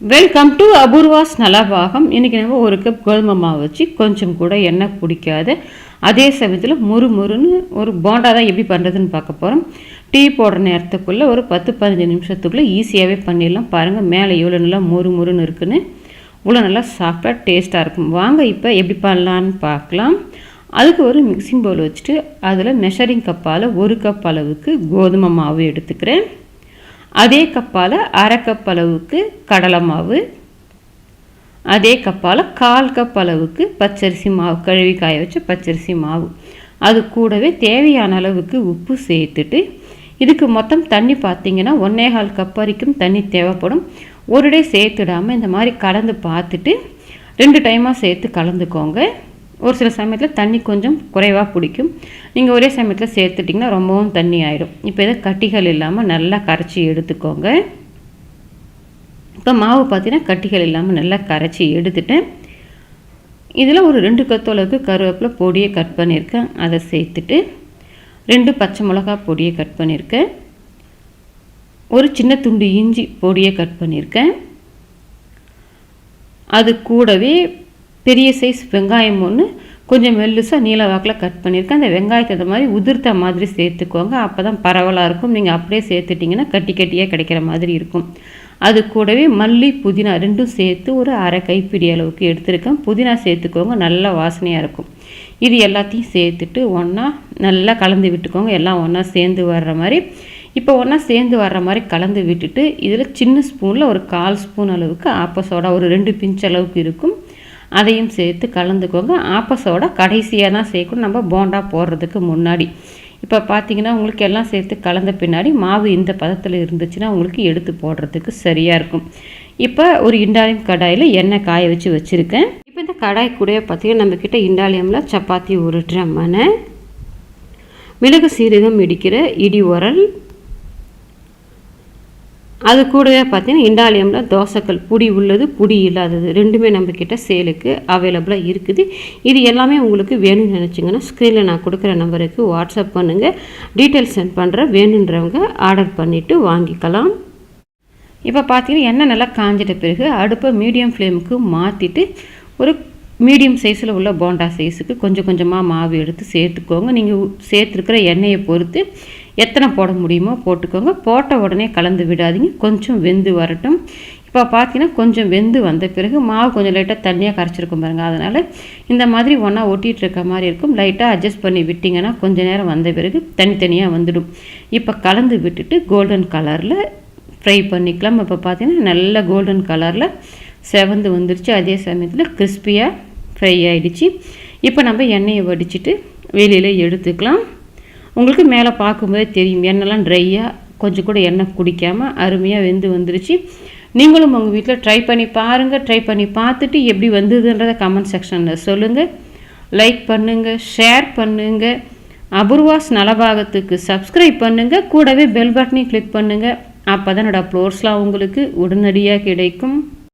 Welcome to Apoorva's Nalabagam இன்றைக்கி நம்ம ஒரு கப் கோதுமை மாவு வச்சு கொஞ்சம் கூட எண்ணெய் பிடிக்காது. அதே சமயத்தில் முறு முறுன்னு ஒரு போண்டா தான் எப்படி பண்ணுறதுன்னு பார்க்க போகிறோம் டீ போடுற நேரத்துக்குள்ளே ஒரு பத்து பதினஞ்சு நிமிஷத்துக்குள்ளே ஈஸியாகவே பண்ணிடலாம். பாருங்கள் மேலே இவ்வளோ நல்லா முறு முறுன்னு இருக்குன்னு. இவ்வளோ நல்லா சாஃப்டாக டேஸ்ட்டாக இருக்கும். வாங்க இப்போ எப்படி பண்ணலான்னு பார்க்கலாம். அதுக்கு ஒரு மிக்சிங் பவுல் வச்சுட்டு அதில் மெஷரிங் கப்பால் ஒரு கப் அளவுக்கு கோதுமை மாவு எடுத்துக்கிறேன். அதே கப்பால் அரை கப் அளவுக்கு கடலை மாவு அதே கப்பால் கால் கப் அளவுக்கு பச்சரிசி மாவு கழுவி காய வச்ச பச்சரிசி மாவு. அது கூடவே தேவையான அளவுக்கு உப்பு சேர்த்துட்டு இதுக்கு மொத்தம் தண்ணி பார்த்தீங்கன்னா ஒன்றே கால் கப் வரைக்கும் தண்ணி தேவைப்படும். ஒரு டே சேர்த்துடாமல் இந்த மாதிரி கலந்து பார்த்துட்டு ரெண்டு டைமாக சேர்த்து கலந்துக்கோங்க. ஒரு சில சமயத்தில் தண்ணி கொஞ்சம் குறைவாக பிடிக்கும் நீங்கள் ஒரே சமயத்தில் சேர்த்துட்டிங்கன்னா ரொம்பவும் தண்ணி ஆகிடும் இப்போ இதை கட்டிகள் இல்லாமல் நல்லா கரைச்சி எடுத்துக்கோங்க. இப்போ மாவு பார்த்தீங்கன்னா கட்டிகள் இல்லாமல் நல்லா கரைச்சி எடுத்துட்டேன் இதில் ஒரு ரெண்டு கத்தோளவுக்கு கருவேப்பிலை பொடியை கட் பண்ணியிருக்கேன். அதை சேர்த்துட்டு ரெண்டு பச்சை மிளகா பொடியை கட் பண்ணியிருக்கேன். ஒரு சின்ன துண்டு இஞ்சி பொடியை கட் பண்ணியிருக்கேன். அது கூடவே பெரிய சைஸ் வெங்காயம் ஒன்று கொஞ்சம் மெல்லுசாக நீல வாக்கில் கட் பண்ணியிருக்கேன். அந்த வெங்காயத்தை இந்த மாதிரி உதிர்த்த மாதிரி சேர்த்துக்கோங்க. அப்போ தான் பரவலாக இருக்கும். நீங்கள் அப்படியே சேர்த்துட்டிங்கன்னா கட்டி கட்டியாக கிடைக்கிற மாதிரி இருக்கும். அது கூடவே மல்லி புதினா ரெண்டும் சேர்த்து ஒரு அரை கைப்பிடி அளவுக்கு எடுத்துருக்கேன். புதினா சேர்த்துக்கோங்க. நல்ல வாசனையாக இருக்கும். இது எல்லாத்தையும் சேர்த்துட்டு ஒன்றா நல்லா கலந்து விட்டுக்கோங்க. எல்லாம் ஒன்றா சேர்ந்து வர்ற மாதிரி. இப்போ ஒன்றா சேர்ந்து வர்ற மாதிரி கலந்து விட்டுட்டு இதில் சின்ன ஸ்பூனில் ஒரு கால் ஸ்பூன் அளவுக்கு ஆப்ப ஒரு ரெண்டு பிஞ்ச் அளவுக்கு இருக்கும். அதையும் சேர்த்து கலந்துக்கோங்க. ஆப்பஸோட கடைசியாக தான் சேர்க்கணும். நம்ம போண்டா போடுறதுக்கு முன்னாடி. இப்போ பார்த்தீங்கன்னா உங்களுக்கு எல்லாம் சேர்த்து கலந்த பின்னாடி மாவு இந்த பதத்தில் இருந்துச்சுன்னா உங்களுக்கு எடுத்து போடுறதுக்கு சரியாக இருக்கும். இப்போ ஒரு இண்டாலியம் கடாயில் எண்ணெய் காய வச்சு வச்சுருக்கேன். இப்போ இந்த கடாய் கூட பார்த்தீங்கன்னா நம்மக்கிட்ட இண்டாலியமில் சப்பாத்தி உருட்டுற மனை மிளகு சீரகம் இடிக்கிற இடி உரல் அது கூடவே பார்த்தீங்கன்னா இண்டாலியமில் தோசைக்கல் புடி உள்ளது புடி இல்லாதது. ரெண்டுமே நம்மக்கிட்ட சேலுக்கு அவைலபிளாக இருக்குது. இது எல்லாமே உங்களுக்கு வேணும்னு நினச்சிங்கன்னா ஸ்க்ரீனில் நான் கொடுக்குற நம்பருக்கு வாட்ஸ்அப் பண்ணுங்கள் டீட்டெயில்ஸ் சென்ட் பண்ணுற வேணுன்றவங்க ஆர்டர் பண்ணிவிட்டு வாங்கிக்கலாம். இப்போ பார்த்தீங்கன்னா எண்ணெய் நல்லா காஞ்சிட்ட பிறகு அடுப்பை மீடியம் ஃப்ளேமுக்கு மாற்றிட்டு ஒரு மீடியம் சைஸில் உள்ள போண்டா சைஸுக்கு கொஞ்சம் கொஞ்சமாக மாவு எடுத்து சேர்த்துக்கோங்க. நீங்கள் சேர்த்துருக்கிற எண்ணெயை பொறுத்து எத்தனை போட முடியுமோ போட்டுக்கோங்க. போட்ட உடனே கலந்து விடாதீங்க. கொஞ்சம் வெந்து வரட்டும். இப்போ பார்த்தீங்கன்னா கொஞ்சம் வெந்து வந்த பிறகு மாவு கொஞ்சம் லைட்டாக தண்ணியாக கரைச்சிருக்கும் பாருங்கள் அதனால் இந்த மாதிரி ஒன்றா ஒட்டிகிட்டு இருக்க மாதிரி இருக்கும். லைட்டாக அட்ஜஸ்ட் பண்ணி விட்டிங்கன்னா கொஞ்சம் நேரம் வந்த பிறகு தனித்தனியாக வந்துடும். இப்போ கலந்து விட்டுட்டு கோல்டன் கலரில் ஃப்ரை பண்ணிக்கலாம். இப்போ பார்த்தீங்கன்னா நல்ல கோல்டன் கலரில் செவந்து வந்துருச்சு. அதே சமயத்தில் கிறிஸ்பியாக ஃப்ரை ஆகிடுச்சு இப்போ நம்ம எண்ணெயை வடிச்சிட்டு வெளியில் எடுத்துக்கலாம். உங்களுக்கு மேலே பார்க்கும்போதே தெரியும். எண்ணெய்லாம் ட்ரையாக கொஞ்சம் கூட எண்ணெய் குடிக்காமல் அருமையாக வெந்து வந்துருச்சு. நீங்களும் உங்கள் வீட்டில் ட்ரை பண்ணி பாருங்கள் ட்ரை பண்ணி பார்த்துட்டு எப்படி வந்ததுன்றதை கமெண்ட் செக்ஷனில் சொல்லுங்கள் லைக் பண்ணுங்கள் ஷேர் பண்ணுங்கள் அபூர்வாஸ் நலபாகத்துக்கு சப்ஸ்கிரைப் பண்ணுங்கள் கூடவே பெல் பட்டனையும் கிளிக் பண்ணுங்கள் அப்போ தான் என்னோடய அப்லோட்ஸ்லாம் உங்களுக்கு உடனடியாக கிடைக்கும்.